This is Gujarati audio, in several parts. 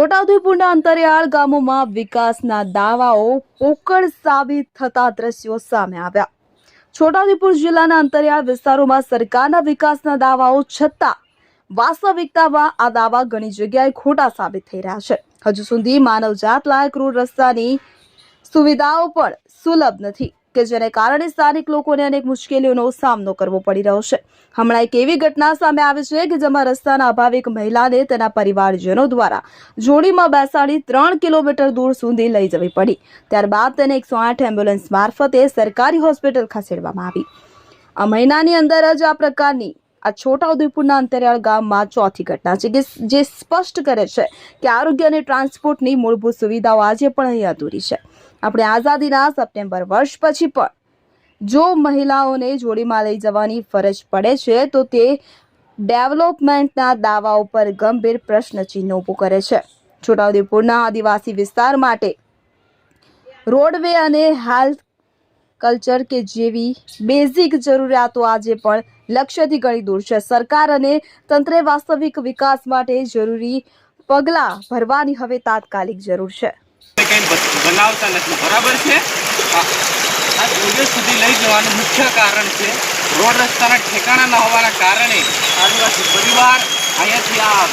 છોટાઉદેપુરના અંતરિયાળ ગામોમાં વિકાસના દાવાઓ પોકળ સાબિત થતા દ્રશ્યો સામે આવ્યા. છોટાઉદેપુર જિલ્લાના અંતરિયાળ વિસ્તારોમાં સરકારના વિકાસના દાવાઓ છતાં વાસ્તવિકતામાં આ દાવા ઘણી જગ્યાએ ખોટા સાબિત થઈ રહ્યા છે. હજુ સુધી માનવજાત લાયક રોડ રસ્તાની સુવિધાઓ પણ સુલભ નથી. કે જેને કારણે સ્થાનિક લોકોને અનેક મુશ્કેલીઓનો સામનો કરવો પડી રહ્યો છે. હમણાં એક એવી ઘટના સામે આવી છે કે જેમાં રસ્તાના અભાવે એક મહિલાને તેના પરિવારજનો દ્વારા જોડીમાં બેસાડી ત્રણ કિલોમીટર દૂર સુધી લઈ જવી પડી. ત્યારબાદ તેને એકસો આઠ એમ્બ્યુલન્સ મારફતે સરકારી હોસ્પિટલ ખસેડવામાં આવી. આ મહિનાની અંદર જ આ પ્રકારની આ છોટાઉદેપુરના અંતરિયાળ ગામમાં ચોથી ઘટના છે કે જે સ્પષ્ટ કરે છે કે આરોગ્ય અને ટ્રાન્સપોર્ટની મૂળભૂત સુવિધાઓ આજે પણ અહીં અધૂરી છે. આપણે આઝાદીના સપ્ટેમ્બર વર્ષ પછી પણ જો મહિલાઓને જોડીમાં લઈ જવાની ફરજ પડે છે, તો તે ડેવલપમેન્ટના દાવાઓ પર ગંભીર પ્રશ્નચિહ્ન ઊભું કરે છે. છોટાઉદેપુરના આદિવાસી વિસ્તાર માટે રોડવે અને હેલ્થ કલ્ચર કે જેવી બેઝિક જરૂરિયાતો આજે પણ લક્ષ્યથી ઘણી દૂર છે. સરકાર અને તંત્રે વાસ્તવિક વિકાસ માટે જરૂરી પગલાં ભરવાની હવે તાત્કાલિક જરૂર છે. કંઈ બનાવતા નથી. બરાબર છે? આ સ્ટુડિયો સુધી લઈ જવાનું મુખ્ય કારણ છે, રોડ રસ્તાના ઠેકાણા ન હોવાના કારણે આદિવાસી પરિવાર અહીંયાથી આ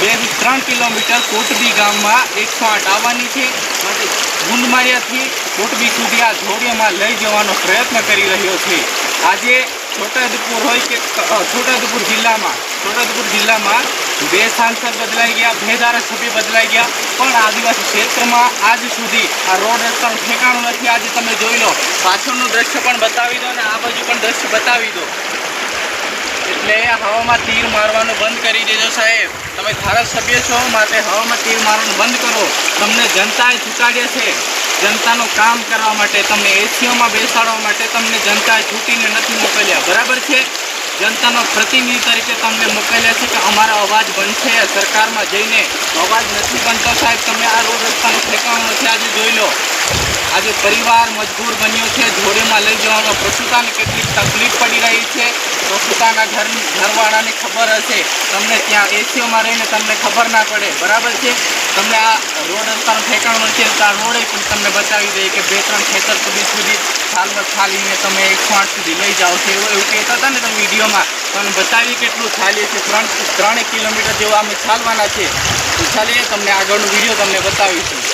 બે ત્રણ કિલોમીટર કોટબી ગામમાં એકસો આઠ આવવાની છે. માટે ગુંદમારિયાથી કોટબી સુધી આ જોડીઓમાં લઈ જવાનો પ્રયત્ન કરી રહ્યો છે. આજે છોટાઉદેપુર હોય કે છોટાઉદેપુર જિલ્લામાં છોટાઉદેપુર જિલ્લામાં બે સાંસદ બદલાઈ ગયા, બે ધારાસભ્ય બદલાઈ ગયા, પણ આદિવાસી ક્ષેત્રમાં આજ સુધી આ રોડ રસ્તાનું ઠેકાણું નથી. આજે તમે જોઈ લો, પાછળનું દ્રશ્ય પણ બતાવી દો અને આ બાજુ પણ દ્રશ્ય બતાવી દો. એટલે હવામાં તીર મારવાનું બંધ કરી દેજો સાહેબ. તમે ધારાસભ્ય છો, માટે હવામાં તીર મારવાનું બંધ કરો. તમને જનતાએ ચૂંટાડ્યા છે. જનતાનું કામ કરવા માટે, તમને એસીઓમાં બેસાડવા માટે તમને જનતાએ છૂટીને નથી મોકલ્યા. બરાબર છે? જનતાનો પ્રતિનિધિ તરીકે તમને મોકલ્યા છે કે અમારા અવાજ બનશે સરકારમાં જઈને. અવાજ નથી બનતો સાહેબ, તમે આ રોડ રસ્તાનું ઠેકાણું નથી, આજે જોઈ લો. આજે પરિવાર મજબૂર બન્યો છે. જોડેમાં લઈ જવામાં પ્રસુતાને કેટલી તકલીફ પડી રહી છે. પ્રસુતાના ઘર ઘરવાળાને ખબર હશે. તમને ત્યાં એસીઓમાં રહીને તમને ખબર ના પડે. બરાબર છે? તમને આ રોડ રસ્તાનું ઠેકાણું છે. તો આ રોડે પણ તમને બતાવી દઈએ કે બે ત્રણ ખેતર સુધી સુધી થાલમાં ખાલીને તમે એકસો આઠ સુધી લઈ જાઓ છો. એવું એવું કહેતા હતા ને તમે વિડીયોમાં. તમને બતાવી કેટલું થાલીએ છે ત્રણ ત્રણેક કિલોમીટર જેવું અમે ચાલવાના છે. તો ચાલીએ, તમને આગળનો વીડિયો તમને બતાવીશું.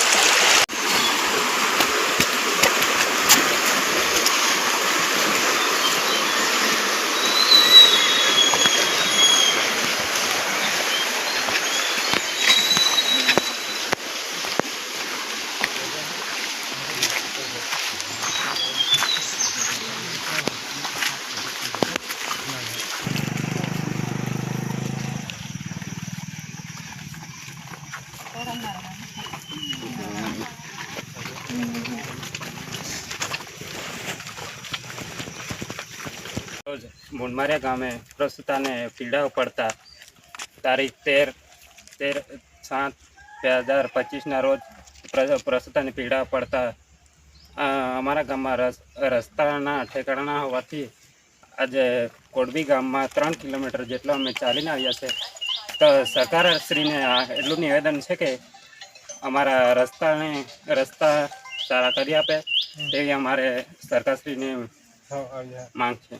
રોજ મુંડમારિયા ગામે પ્રસૂતાને પીડા પડતા તારીખ તેર તેર સાત બે હજાર પચીસના રોજ પ્ર- પીડા પીડાઓ પડતા અમારા ગામમાં રસ રસ્તાના ઠેકાણા હોવાથી આજે કોડબી ગામમાં ત્રણ કિલોમીટર જેટલો અમે ચાલીને આવ્યા છે. તો સરકારશ્રીને આ એટલું નિવેદન છે કે અમારા રસ્તાને રસ્તા સારા કરી આપે તેવી અમારે સરકારશ્રીની માંગ છે.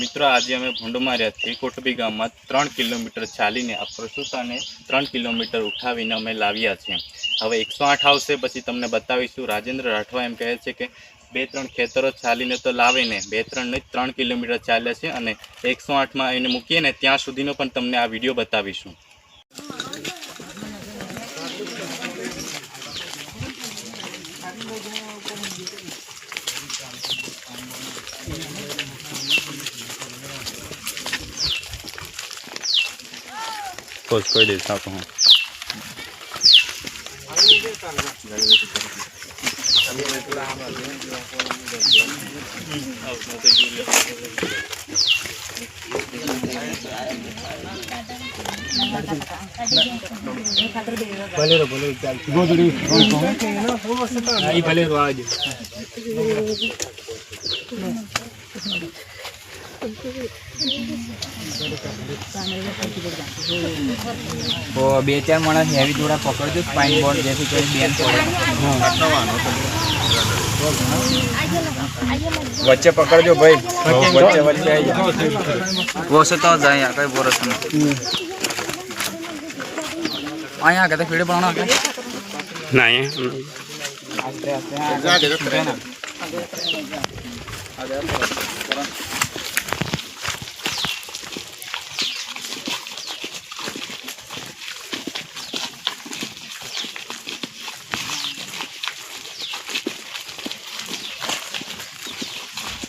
મિત્રો, આજે અમે ભૂંડમાર્યાથી કોટબી ગામમાં ત્રણ કિલોમીટર ચાલીને આ પ્રસૂતાને ત્રણ કિલોમીટર ઉઠાવીને અમે લાવ્યા છીએ. હવે એકસો આઠ આવશે, પછી તમને બતાવીશું. રાજેન્દ્ર રાઠવા એમ કહે છે કે બે ત્રણ ખેતરો ચાલીને તો લાવીને બે ત્રણ નહીં, ત્રણ કિલોમીટર ચાલ્યા છે અને એકસો આઠમાં એને મૂકીએ ને, ત્યાં સુધીનો પણ તમને આ વીડિયો બતાવીશું. pode perder, tá bom? Valeu, valeu, Vamos ali. Aí, valeu, Aí, valeu, Aí, valeu, તો બે ચાર માણસ હેવી થોડા પકડજો સ્પાઇન બોર્ડ જેથી કરી બેન પડે. વચ્ચે પકડજો ભાઈ. વચ્ચે વચ્ચે વોસે તો જાય આગળ બોરસ અહીંયા આગળ ફીડે પણ આગળ ના અહીંયા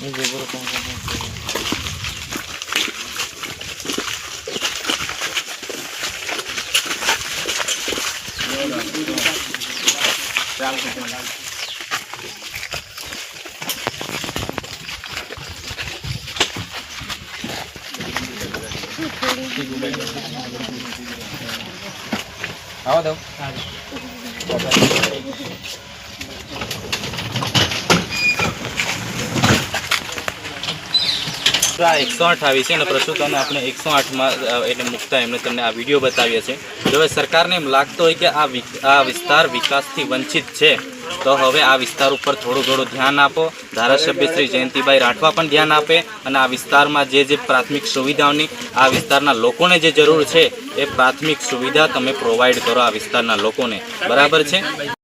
নিজে করে কম কম চাল খেতে આવો દઉં આ એકસો આઠ આવી છે અને પ્રસૂતાને આપણે એકસો આઠમાં એટલે મૂકતા એમને તમને આ વીડિયો બતાવ્યા છે. જો હવે સરકારને એમ લાગતો હોય કે આ આ વિસ્તાર વિકાસથી વંચિત છે. તો હવે આ વિસ્તાર ઉપર થોડું થોડું ધ્યાન આપો. ધારાસભ્ય શ્રી જયંતિભાઈ રાઠવા પણ ધ્યાન આપે અને આ વિસ્તારમાં જે જે પ્રાથમિક સુવિધાઓની, આ વિસ્તારના લોકોને જે જરૂર છે, એ પ્રાથમિક સુવિધા તમે પ્રોવાઈડ કરો આ વિસ્તારના લોકોને. બરાબર છે?